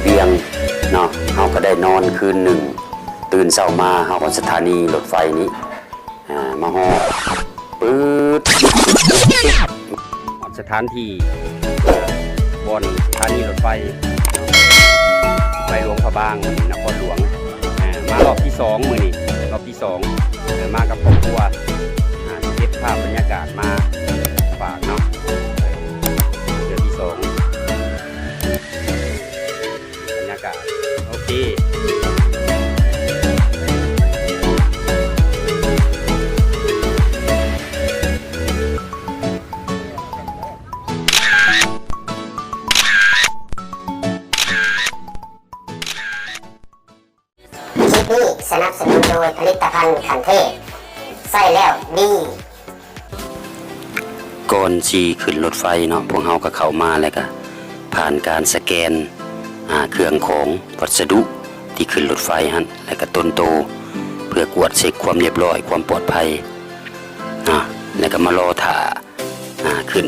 เวียงเนาะเฮาก็ได้นอนคืนหนึ่ง ตื่นเช้ามาเฮาก็สถานีรถไฟนี้อ่ามาฮอดปื๊ดสถานที่บนสถานีรถไฟไปหลวงพระบางนครหลวงอ่ามารอบที่สองมือนี่รอบที่สองเออมากับครอบครัวอ่าเก็บภาพบรรยากาศมาฝากเนาะ โอเคคลิปนี้สนับสนุนโดยผลิตภัณฑ์ขันเทพใส่แล้วดีก่อนสีขึ้นรถไฟเนาะพวกเฮาก็เข้ามาแล้วก็ผ่านการสแกนอ่า เครื่องของวัสดุที่ขึ้นรถไฟฮันแล้วก็ต้นโต เพื่อกวดเช็คความเรียบร้อยความปลอดภัยแล้วก็มารอถ่าขึ้น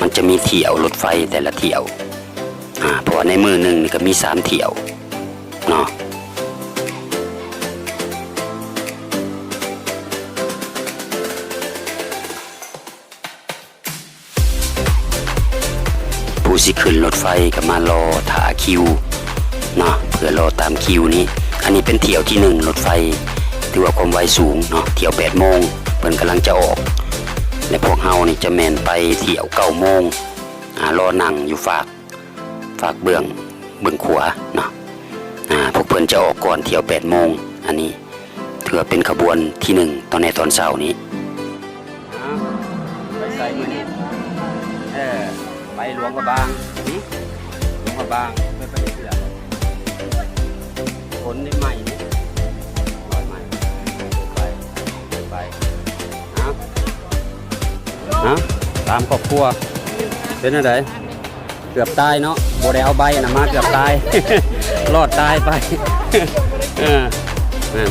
มันจะมีเที่ยวรถไฟแต่ละเที่ยวอ่าเพราะในมือหนึ่งก็มีสามเที่ยวเนาะ สิขึ้นรถไฟก็มารอถาคิวเนาะเพื่อรอตามคิวนี้ อันนี้เป็นเที่ยวที่หนึ่งรถไฟถือว่าความไวสูงเนาะเที่ยว8โมงเพิ่นกำลังจะออก และพวกเฮานี่จะแมนไปเที่ยว9โมงอ่ารอนั่งอยู่ฝากฝากเบื้องเบื้องขวาเนาะอ่าพวกเพิ่นจะออกก่อนเที่ยว8โมงอันนี้ถือว่าเป็นขบวนที่หนึ่งตอนในตอนเช้านี้ หลวงพระบางนี่หลวงพระบางไม่ไปเสือคนนี่ใหม่นี่ลอยใหม่ไปไปเอาเอาตามครอบครัว เป็นอะไรเกือบตายเนาะโบได้เอาใบนะมาเกือบตาย รอดตายไปเออนั่น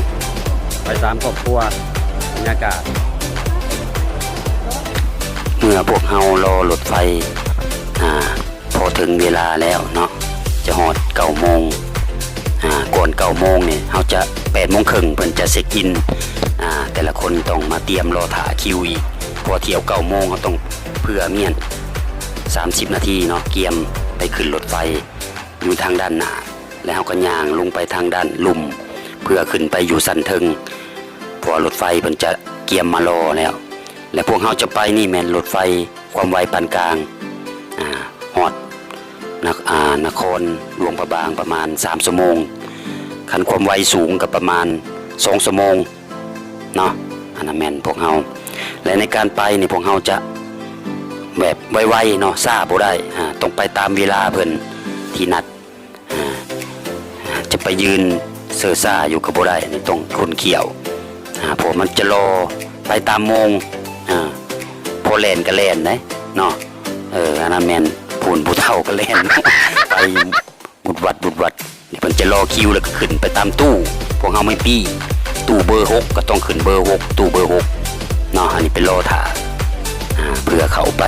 ไปตามครอบครัวบรรยากาศเมื่อพวกเฮารอรถไฟ อ่าพอถึงเวลาแล้วเนาะจะหอดเก้าโมงอ่าก่อนเก้าโมงเนี่ยเขาจะแปดโมงครึ่งเพิ่นจะเช็คอินอ่าแต่ละคนต้องมาเตรียมรอถ่าคิวอีกเพอเที่ยวเก้าโมงเขาต้องเพื่อเมียน 30 นาทีเนาะเกียมไปขึ้นรถไฟอยู่ทางด้านหน้าแล้วเขาก็ย่างลงไปทางด้านลุ่ม เพื่อขึ้นไปอยู่สันเทิงพอรถไฟเพิ่นจะเกียมมารอแล้ว และพวกเขาจะไปนี่แมนรถไฟความไวปานกลาง อ่าฮอดนคอ่านครหลวงพระบางประมาณ3ชั่วโมงคันความไวสูงกับประมาณ2ชั่วโมงเนาะอันนั้นแมนพวกเขาและในการไปนี่พวกเขาจะแบบไวๆเนาะซาบ่ได้ต้องไปตามเวลาเพิ่นที่นัดจะไปยืนเซอร์ซ่าอยู่กับบ่ได้นี่ต้องคนเขียวอ่าเพราะมันจะรอไปตามโมงพอแลนก็แลนนะเนาะ เอออันนั้นแมนพูนผู้เฒ่าก็แลนไปบุดวัดบุดวัดนี่เพิ่นจะรอคิวแล้วก็ขึ้นไปตามตู้ พวกเฮาไม่ปี้ ตู้เบอร์หกก็ต้องขึ้นเบอร์หกตู้เบอร์หกเนาะอันนี้เป็นรอถ่าอ่าเพื่อเข้าไป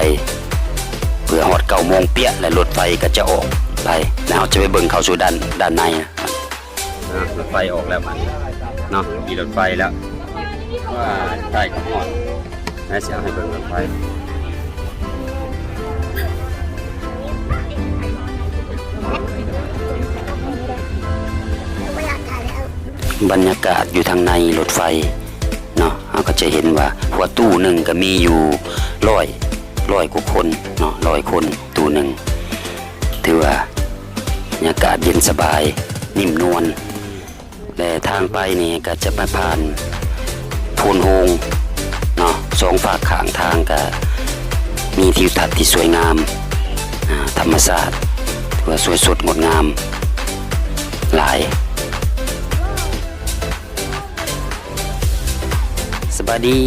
เพื่อฮอดเก้าโมงเปี้ยและรถไฟก็จะออกไปแล้วเราจะไปเบิ่งเข้าสู่ด้านด้านในนะรถไฟออกแล้วมันเนาะมีรถไฟแล้วว่าได้ก็ฮอดแม่เสียให้เบิ่งรถไฟ บรรยากาศอยู่ทางในรถไฟเนาะเราก็จะเห็นว่าหัวตู้หนึ่งก็มีอยู่ร้อยร้อยกว่าคนเนาะร้อยคนตู้หนึ่งถือว่าบรรยากาศเย็นสบายนิ่มนวลและทางไปนี่ก็จะไปผ่านโพนโฮงเนาะสองฝากขางทางก็มีทิวทัศน์ที่สวยงามธรรมศาตร์ถือว่าสวยสดงดงามหลาย บาดี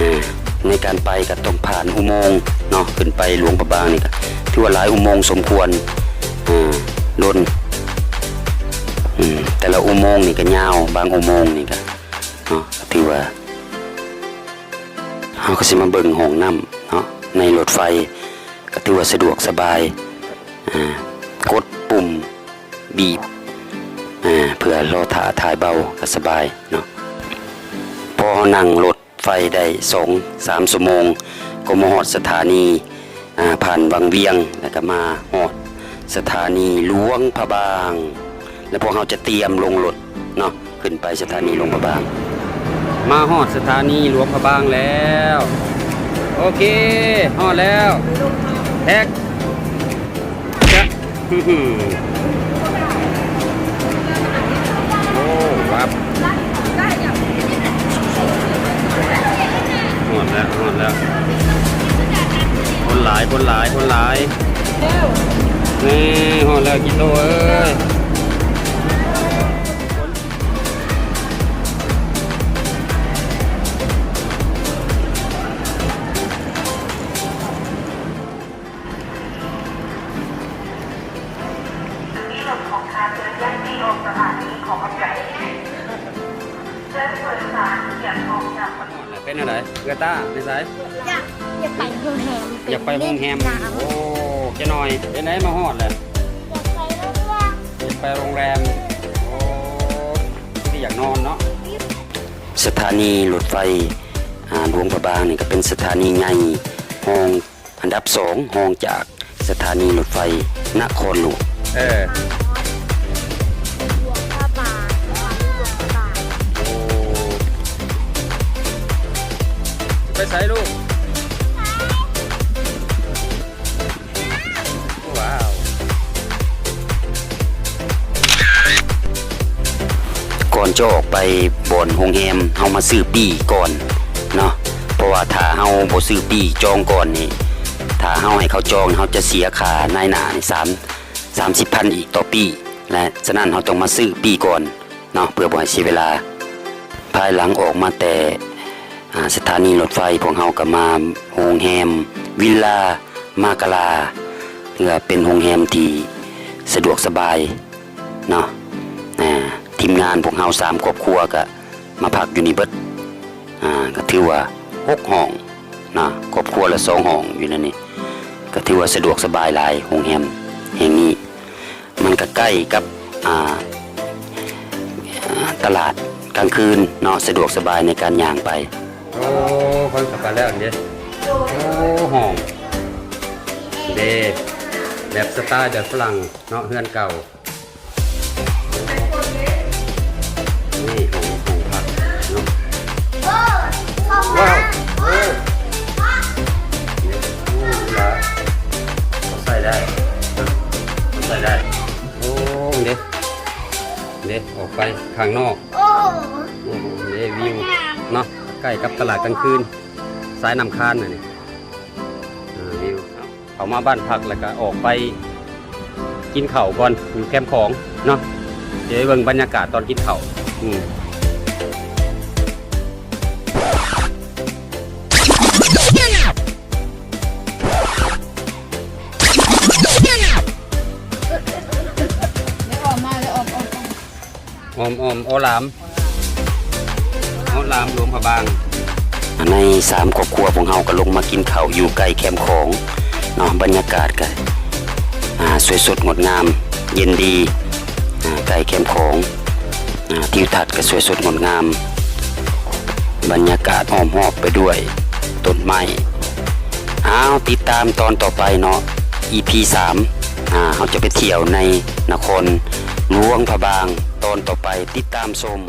อ่าในการไปก็ต้องผ่านอุโมงค์เนาะขึ้นไปหลวงประบางนี่ก็ถือว่าหลายอุโมงค์สมควรอ่าล้นแต่ละอุโมงค์นี่ก็ยาวบางอุโมงค์นี่ก็เนาะก็ถือว่าเราก็สิมาเบิ่งห้องน้ำเนาะในรถไฟก็ถือว่าสะดวกสบายอ่ากดปุ่มบีบอ่าเพื่อรอถ่าถ่ายเบาก็สบายเนาะ พอนั่งรถไฟได้สองสามชั่วโมง ก็มาฮอดสถานีผ่านวังเวียงแล้วก็มาฮอดสถานีหลวงพระบาง แล้วพวกเราจะเตรียมลงรถเนาะขึ้นไปสถานีหลวงพระบาง มาฮอดสถานีหลวงพระบางแล้ว โอเคฮอดแล้วแท็กจะฮึ่มโอ้วับฮอด แล้วฮอดแล้วคนหลายคนหลายคนหลายนี่ฮอดแล้วกิโลเอ้ย เป็นอะไรเกระต้าในสายอยากอยากไปโรงแรมอยากไปโฮงแฮมน้ำโอ้จะหน่อยเป็นไหนมาฮอดเลยอยากไปโรงแรมอยากไปโรงแรมโอ้ที่อยากนอนเนาะสถานีรถไฟอ่าหลวงพระบางนี่ก็เป็นสถานีใหญ่ห้องอันดับสองห้องจากสถานีรถไฟนครหลวงเออ ใส่ลูก ว้าว ก่อนจะออกไปบอนโรงแรมเฮามาซื้อปีก่อนเนาะ เพราะว่าถ้าเฮาบ่ซื้อปีจองก่อนนี่ ถ้าเฮาให้เขาจองเฮาจะเสียค่านายหน้านี่3 30,000อีกต่อปี และฉะนั้นเฮาต้องมาซื้อปีก่อนเนาะเพื่อบ่ให้เสียเวลา ภายหลังออกมาแต่ สถานีรถไฟพวกเฮาก็มาโรงแรมวิลลามากาลาเพื่อเป็นโรงแรมที่สะดวกสบายเนาะทีมงานพวกเฮาสามครอบครัวก็มาพักอยู่นี่เบิดอ่าก็ถือว่าหกห้องนะครอบครัวละสองห้องอยู่นั่นนี่ก็ถือว่าสะดวกสบายหลายโรงแรมแห่งนี้ มันก็ใกล้กับอ่าตลาดกลางคืนเนาะสะดวกสบายในการย่างไป โอ้คนขับไปแล้วเด้โอ้ห้องเดแบบสไตล์แบบฝรั่งเนาะเฮือนเก่า นี่ห้องห้องพักเนาะว้าวโอ้เนี่ยโอ้ละเขาใส่ได้เขาใส่ได้ โอ้เด้เด้ออกไปข้างนอก โอ้โอ้โหนี่วิวเนาะ ใกล้กับตลาดกลางคืน สายนำคานน่ะนี่อ่าวิวเอามาบ้านพักแล้วก็ออกไปกินข้าวก่อนอยู่แคมป์ของเนาะเดี๋ยวไปเบิ่งบรรยากาศตอนกินข้าวอืมไม่ออกมาเลยออกออกออกอมอมโอลามโอ ลามหลวงพระบาง ในสามครอบครัวของเฮาก็ลงมากินข้าวอยู่ใกล้แคมป์ของเนาะบรรยากาศก็อ่สวยสดงดงาม เย็นดีใกล้แคมป์ของอทิวทัศน์ก็สวยสดงดงาม บรรยากาศอ้อมหอบไปด้วยต้นไม้อ้าวติดตามตอนต่อไปเนาะ EP 3อ่าเราจะไปเที่ยวในนครหลวงพระบางตอนต่อไปติดตามชม